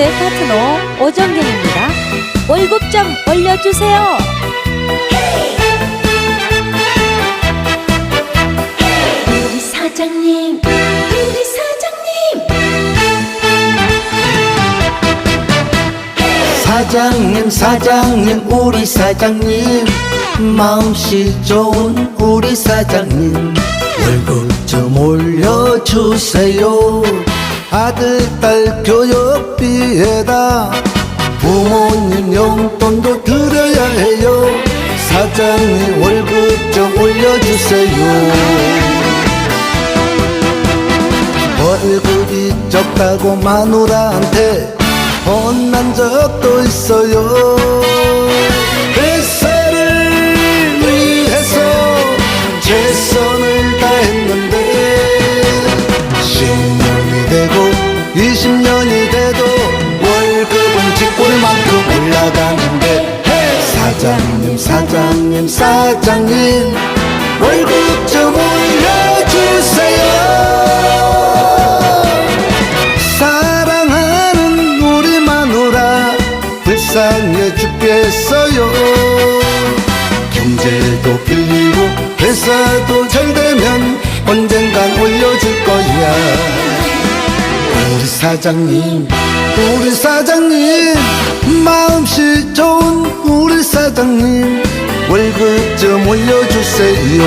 제 파트너 오정경입니다. 월급 좀 올려주세요. 우리 사장님, 우리 사장님. 사장님 사장님 우리 사장님 마음씨 좋은 우리 사장님 월급 좀 올려주세요 아들 딸 교육 비에다. 부모님 용돈도 드려야 해요. 사장님 월급 좀 올려주세요. 월급이 적다고 마누라한테 혼난 적도 있어요 쥐꼬리만큼 올라가는데 사장님 사장님 사장님 월급 좀 올려주세요. 사랑하는 우리 마누라 불쌍해 죽겠어요. 경제도 빌리고 회사도 잘 되면 언젠간 올려줄 거야. 우리 사장님 우리 사장님 마음씨 좋은 우리 사장님 월급 좀 올려주세요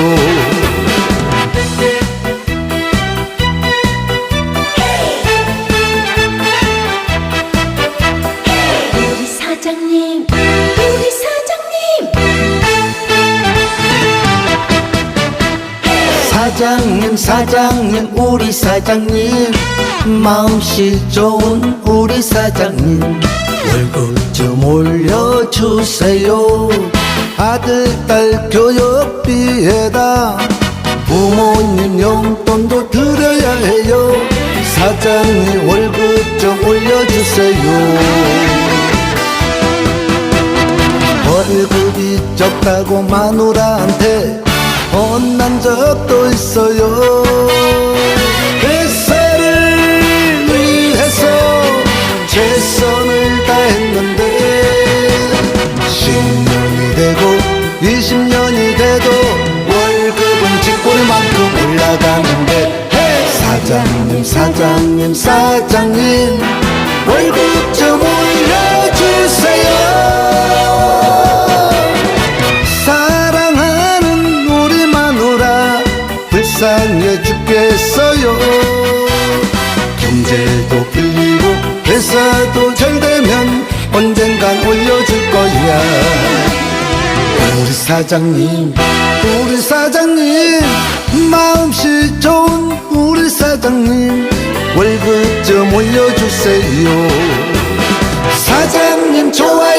우리 사장님, 우리 사장님. 사장님 사장님 우리 사장님 마음씨 좋은 우리 사장님. 월급 좀 올려주세요. 아들 딸 교육비에다 부모님 용돈도 드려야 해요. 사장님 월급 좀 올려주세요. 월급이 적다고 마누라한테 혼난 적도 있어요 사장님 사장님 월급 좀 올려주세요. 사랑하는 우리 마누라 불쌍해 죽겠어요. 경제도 빌리고 회사도 잘 되면 언젠간 올려줄 거야. 우리 사장님 우리 사장님 마음씨 좋은 우리 사장님 좀 올려주세요. 사장님 좋아요